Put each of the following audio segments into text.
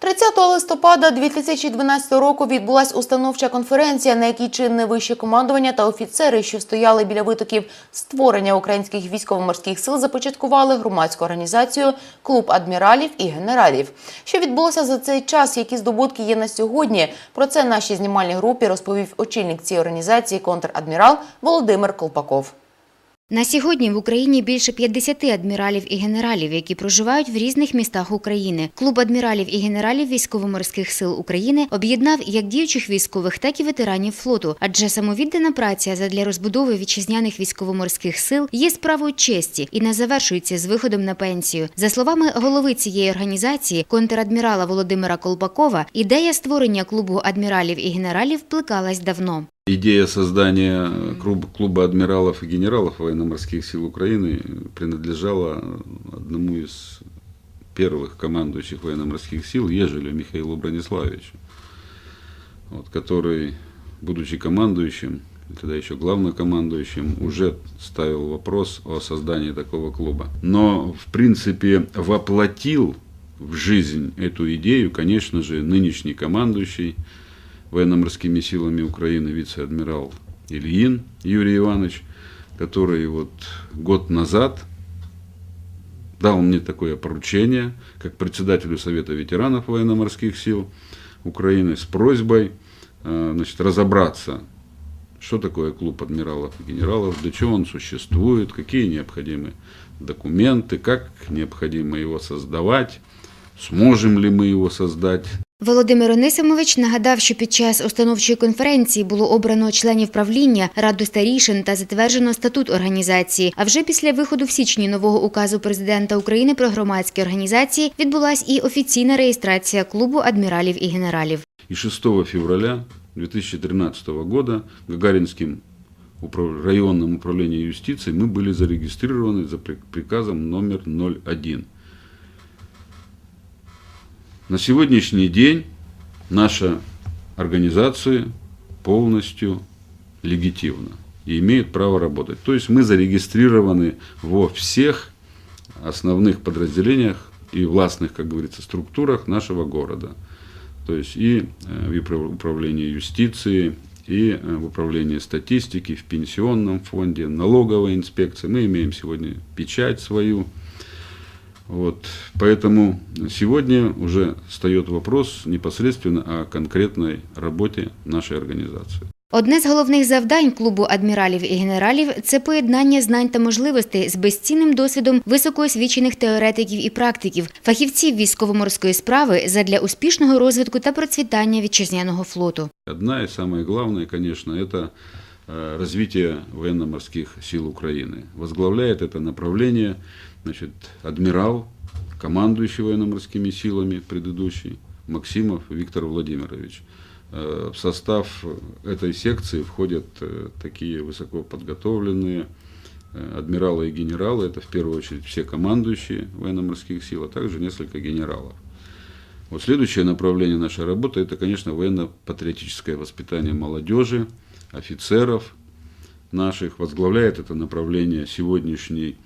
30 листопада 2012 року відбулася установча конференція, на якій чинне вище командування та офіцери, що стояли біля витоків створення українських військово-морських сил, започаткували громадську організацію Клуб адміралів і генералів. Що відбулося за цей час, які здобутки є на сьогодні? Про це нашій знімальній групі розповів очільник цієї організації контрадмірал Володимир Колпаков. На сьогодні в Україні більше 50 адміралів і генералів, які проживають в різних містах України. Клуб адміралів і генералів військово-морських сил України об'єднав як діючих військових, так і ветеранів флоту. Адже самовіддана праця задля розбудови вітчизняних військово-морських сил є справою честі і не завершується з виходом на пенсію. За словами голови цієї організації, контрадмірала Володимира Колпакова, ідея створення клубу адміралів і генералів плекалась давно. Идея создания клуб- клуба адмиралов и генералов военно-морских сил Украины принадлежала одному из первых командующих военно-морских сил, Ежелю Михаилу Брониславовичу, вот, который, будучи командующим, тогда еще главнокомандующим, уже ставил вопрос о создании такого клуба. Но, в принципе, воплотил в жизнь эту идею, конечно же, нынешний командующий военно-морскими силами Украины вице-адмирал Ильин Юрий Иванович, который вот год назад дал мне такое поручение, как председателю Совета ветеранов военно-морских сил Украины, с просьбой э, значит, разобраться, что такое клуб адмиралов и генералов, для чего он существует, какие необходимы документы, как необходимо его создавать, сможем ли мы его создать, Володимир Онисимович нагадав, що під час установчої конференції було обрано членів правління, раду старішин та затверджено статут організації. А вже після виходу в січні нового указу президента України про громадські організації відбулась і офіційна реєстрація клубу адміралів і генералів. И 6 февраля 2013 года Гагаринским управ- районным управлением юстиции мы были зарегистрированы за при- приказом номер 01. На сегодняшний день наша организация полностью легитимна и имеет право работать. То есть мы зарегистрированы во всех основных подразделениях и властных, как говорится, структурах нашего города. То есть и э, в управ- управлении юстиции, и э, в управлении статистики, в пенсионном фонде, налоговой инспекции. Мы имеем сегодня печать свою. Вот. Поэтому сегодня уже встает вопрос непосредственно о конкретной работе нашей организации. Одне з головних завдань клубу адміралів і генералів це поєднання знань та можливостей з безцінним досвідом високоосвічених теоретиків і практиків, фахівців військово-морської справи задля успішного розвитку та процвітання вітчизняного флоту. Одна и самое главное, конечно, это э, развитие военно-морских сил Украины. Возглавляет это направление значит, адмирал, командующий военно-морскими силами предыдущий, Максимов Виктор Владимирович. Э, В состав этой секции входят э, такие высокоподготовленные э, адмиралы и генералы. Это в первую очередь все командующие военно-морских сил, а также несколько генералов. Вот следующее направление нашей работы это, конечно, военно-патриотическое воспитание молодежи, офицеров наших. Возглавляет это направление сегодняшний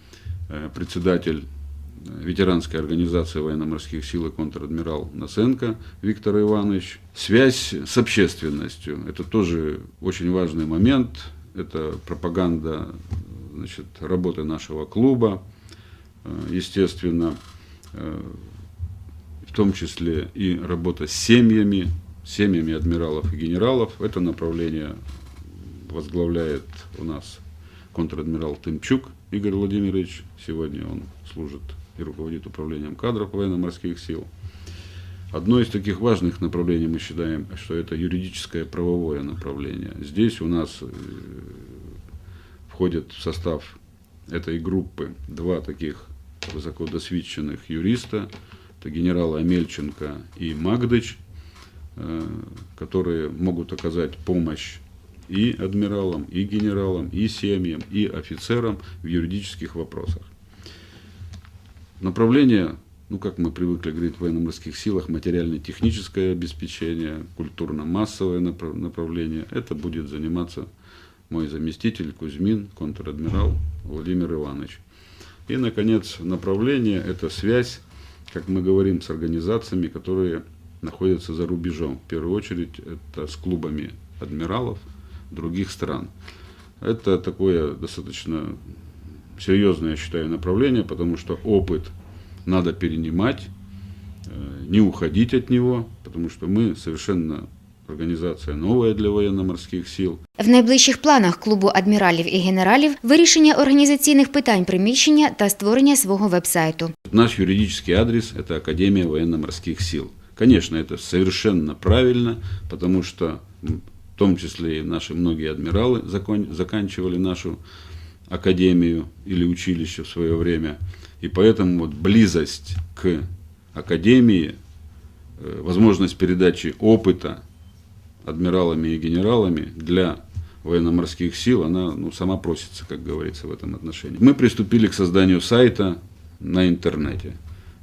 председатель э, ветеранской организации военно-морских сил и контр-адмирал Насенко Виктор Иванович. Связь с общественностью – это тоже очень важный момент. Это пропаганда значит, работы нашего клуба, э, естественно, э, в том числе и работа с семьями, семьями адмиралов и генералов. Это направление возглавляет у нас контр-адмирал Тымчук Игорь Владимирович. Сегодня он служит и руководит управлением кадров военно-морских сил. Одно из таких важных направлений мы считаем, что это юридическое правовое направление. Здесь у нас э, входят в состав этой группы два таких высокодосвидченных юриста, это генералы Амельченко и Магдыч, э, которые могут оказать помощь и адмиралам, и генералам, и семьям, и офицерам в юридических вопросах. Направление, ну как мы привыкли говорить в военно-морских силах, материально-техническое обеспечение, культурно-массовое направ- направление, это будет заниматься мой заместитель Кузьмин, контр-адмирал Владимир Иванович. И, наконец, направление – это связь, как мы говорим, с организациями, которые находятся за рубежом. В первую очередь это с клубами адмиралов других стран. Это такое достаточно серьезное, я считаю, направление, потому что опыт надо перенимать, э, не уходить от него, потому что мы совершенно организация новая для военно-морских сил. В найближчих планах клубу адміралів і генералів вирішення організаційних питань приміщення та створення свого вебсайту. Наш юридический адрес – это Академия военно-морских сил. Конечно, это совершенно правильно, потому что м, в том числе и наши многие адмиралы закон- заканчивали нашу академию или училище в свое время. И поэтому вот близость к академии, э, возможность передачи опыта адмиралами и генералами для военно-морских сил, она ну, сама просится, как говорится, в этом отношении. Мы приступили к созданию сайта на интернете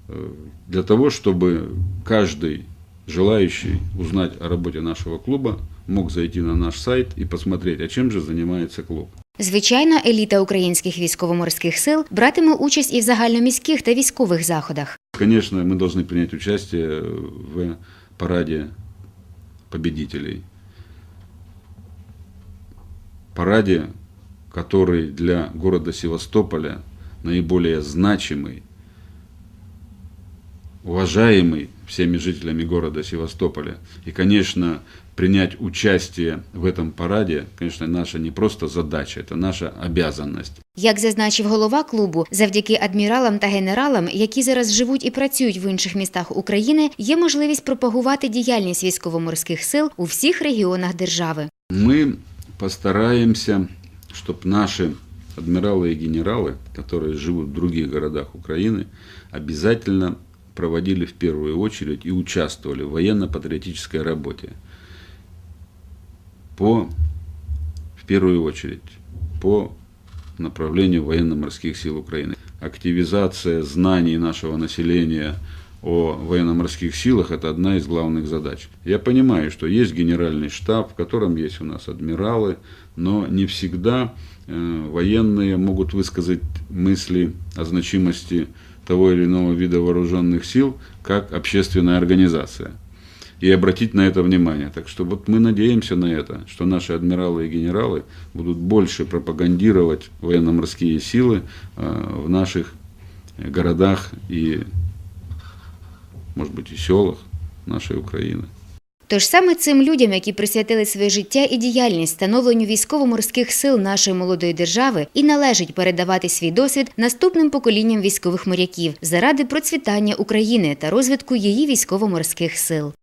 э, для того, чтобы каждый желающий узнать о работе нашего клуба мог зайти на наш сайт и посмотреть, а чем же занимается клуб. Звичайно, еліта українських військово-морських сил братиме участь і в загальноміських та військових заходах. Конечно, мы должны принять участие в параде победителей. Параде, который для города Севастополя наиболее значимый, уважаемый всеми жителями города Севастополя. И, конечно, принять участие в этом параде, конечно, наша не просто задача, это наша обязанность. Як зазначив голова клубу, завдяки адміралам та генералам, які зараз живуть і працюють в інших містах України, є можливість пропагувати діяльність військово-морських сил у всіх регіонах держави. Мы постараемся, чтобы наши адмиралы и генералы, которые живут в других городах Украины, обязательно проводили в первую очередь и участвовали в военно-патриотической работе. По, в первую очередь, по направлению военно-морских сил Украины. Активизация знаний нашего населения о военно-морских силах – это одна из главных задач. Я понимаю, что есть генеральный штаб, в котором есть у нас адмиралы, но не всегда э, военные могут высказать мысли о значимости того или иного вида вооруженных сил как общественная организация и обратить на это внимание. Так что вот мы надеемся на это, что наши адмиралы и генералы будут больше пропагандировать военно-морские силы э, в наших городах и, может быть, и селах нашей Украины. Тож саме цим людям, які присвятили своє життя і діяльність становленню військово-морських сил нашої молодої держави, і належить передавати свій досвід наступним поколінням військових моряків заради процвітання України та розвитку її військово-морських сил.